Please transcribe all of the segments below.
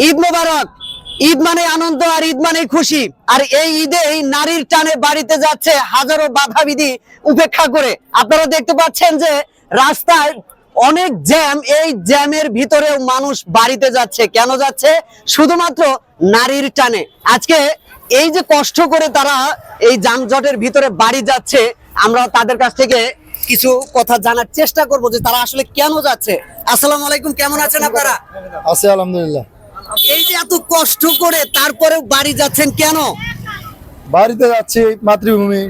ঈদ মোবারক। ঈদ মানে আনন্দ আর ঈদ মানে খুশি। আর এই ঈদে এই নারীর টানে বাড়িতে যাচ্ছে হাজারো বাধা বিধি উপেক্ষা করে। আপনারা দেখতে পাচ্ছেন যে রাস্তায় অনেক জ্যাম, এই জ্যামের ভিতরেও মানুষ বাড়িতে যাচ্ছে। কেন যাচ্ছে? শুধুমাত্র নারীর টানে। আজকে এই যে কষ্ট করে তারা এই যানজটের ভিতরে বাড়ি যাচ্ছে, আমরা তাদের কাছ থেকে কিছু কথা জানার চেষ্টা করব যে তারা আসলে কেন যাচ্ছে। আসসালামু আলাইকুম, কেমন আছেন আপনারা? আছে, আলহামদুলিল্লাহ। এই যে এত কষ্ট করে তারপরেও বাড়ি যাচ্ছেন কেন? বাড়িতে যাচ্ছি মাতৃভূমি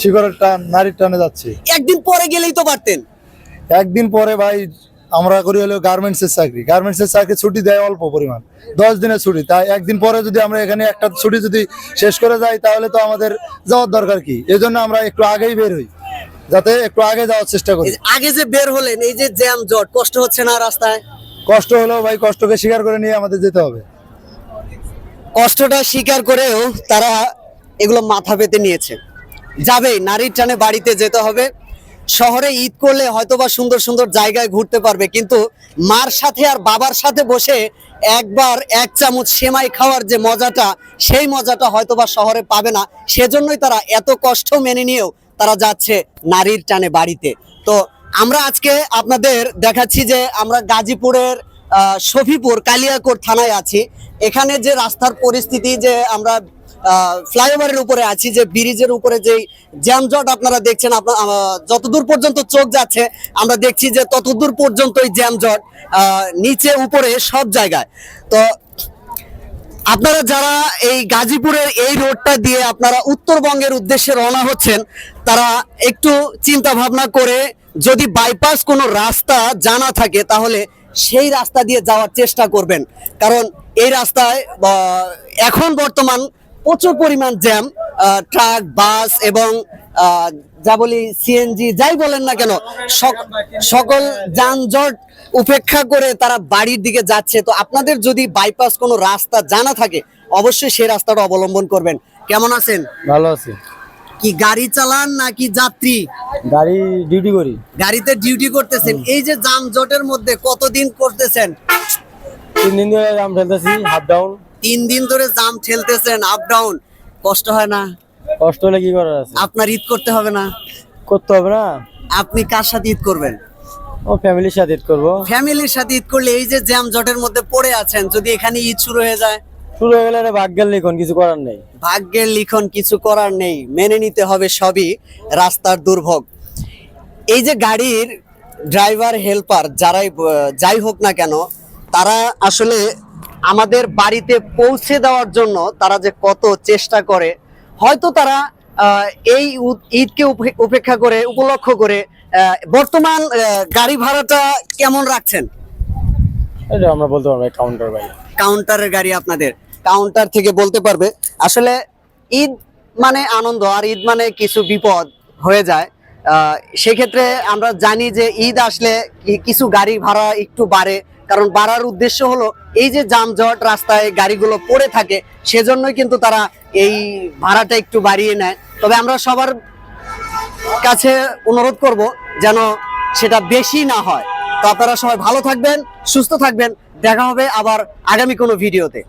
শিকড়ের টান নারীর টানে যাচ্ছি। একদিন পরে গেলেই তো পারতেন। একদিন পরে ভাই আমরা করি হলো গার্মেন্টস এর চাকরি। গার্মেন্টস এর চাকরি ছুটি দেয় অল্প পরিমাণ দশ দিনের ছুটি। তাই একদিন পরে যদি আমরা এখানে একটা ছুটি যদি শেষ করে যাই তাহলে তো আমাদের যাওয়ার দরকার কি? এই জন্য আমরা একটু আগেই বের হই যাতে একটু আগে যাওয়ার চেষ্টা করি। আগে যে বের হলেন এই যে জ্যাম জট কষ্ট হচ্ছে না রাস্তায়? কষ্ট হলেও ভাই কষ্টকে স্বীকার করে নিয়ে আমাদের যেতে হবে। কষ্টটা স্বীকার করেও তারা এগুলো মাথা পেতে নিয়েছে। যাবে নারীর টানে বাড়িতে যেতে হবে। শহরে ঈদ করলে হয়তো বা সুন্দর সুন্দর জায়গায় ঘুরতে পারবে, কিন্তু মার সাথে আর বাবার সাথে বসে একবার এক চামচ সেমাই খাওয়ার যে মজাটা, সেই মজাটা হয়তোবা শহরে পাবে না। সেজন্যই তারা এত কষ্ট মেনে নিয়েও তারা যাচ্ছে নারীর টানে বাড়িতে। তো আমরা আজকে আপনাদের দেখাচ্ছি যে আমরা গাজীপুরের শফিপুর কালিয়াকোট থানায় আছি। এখানে যে রাস্তার পরিস্থিতি, যে আমরা ফ্লাইওভারের উপরে আছি, যে ব্রিজের উপরে যে জ্যামজট আপনারা দেখছেন আপনার যতদূর পর্যন্ত চোখ যাচ্ছে, আমরা দেখছি যে ততদূর পর্যন্ত এই জ্যামজট নিচে, উপরে, সব জায়গায়। তো আপনারা যারা এই গাজীপুরের এই রোডটা দিয়ে আপনারা উত্তরবঙ্গের উদ্দেশ্যে রওনা হচ্ছেন, তারা একটু চিন্তা ভাবনা করে যদি বাইপাস কোনো রাস্তা জানা থাকে, তাহলে সেই রাস্তা দিয়ে যাওয়ার চেষ্টা করবেন। কারণ এই রাস্তায় এখন বর্তমান প্রচুর পরিমাণ জ্যাম ট্রাক, বাস এবং যা বলি সিএনজি যাই বলেন না কেন, সক- সকল যানজট উপেক্ষা করে তারা বাড়ির দিকে যাচ্ছে। তো আপনাদের যদি বাইপাস কোনো রাস্তা জানা থাকে, অবশ্যই সেই রাস্তাটা অবলম্বন করবেন। কেমন আছেন? ভালো আছি। কি গাড়ি চালান নাকি যাত্রী? গাড়ি ডিউটি করি। গাড়িতে ডিউটি করতেছেন। এই যে যানজটের মধ্যে কতদিন করতেছেন? তিন দিন ধরে জাম ফেলতেছি হাফ ডাউন তিন দিন ধরে জাম ঠেলতেছেন আপ ডাউন কষ্ট হয় না? কষ্ট হলে কি করার আছে? আপনার ঈদ করতে হবে না? করতে হবে না। আপনি কার সাথে ঈদ করবেন? ও ফ্যামিলির সাথে ঈদ করব। ফ্যামিলির সাথে ঈদ করলে এই যে জ্যাম জটের মধ্যে পড়ে আছেন যদি এখানে ঈদ শুরু হয়ে যায়? শুরু হয়ে গেলে ভাগ্যের লিখন কিছু করার নেই। ভাগ্যের লিখন কিছু করার নেই। মেনে নিতে হবে সবই রাস্তার দুর্ভোগ। এই যে গাড়ির ড্রাইভার হেল্পার যারাই যাই হোক না কেন তারা আসলে আমাদের বাড়িতে পৌঁছে দেওয়ার জন্য তারা যে কত চেষ্টা করে হয়তো তারা এই ঈদকে উপে- উপেক্ষা করে উপলক্ষ করে বর্তমান গাড়ি ভাড়াটা কেমন রাখছেন? এটা আমরা বলতে পারব কাউন্টার ভাই। কাউন্টারের গাড়ি আপনাদের। কাউন্টার থেকে বলতে পারবে। আসলে ঈদ মানে আনন্দ, আর ঈদ মানে কিছু বিপদ হয়ে যায়। সেক্ষেত্রে আমরা জানি যে ঈদ আসলে কিছু গাড়ি ভাড়া একটু বাড়ে। কারণ বাড়ার উদ্দেশ্য হলো এই যে যানজট রাস্তায় গাড়িগুলো পড়ে থাকে, সেজন্যই কিন্তু তারা এই ভাড়াটা একটু বাড়িয়ে নেয়। তবে আমরা সবার কাছে অনুরোধ করব যেন সেটা বেশি না হয়। তো আপনারা সবাই ভালো থাকবেন, সুস্থ থাকবেন। দেখা হবে আবার আগামী কোনো ভিডিওতে।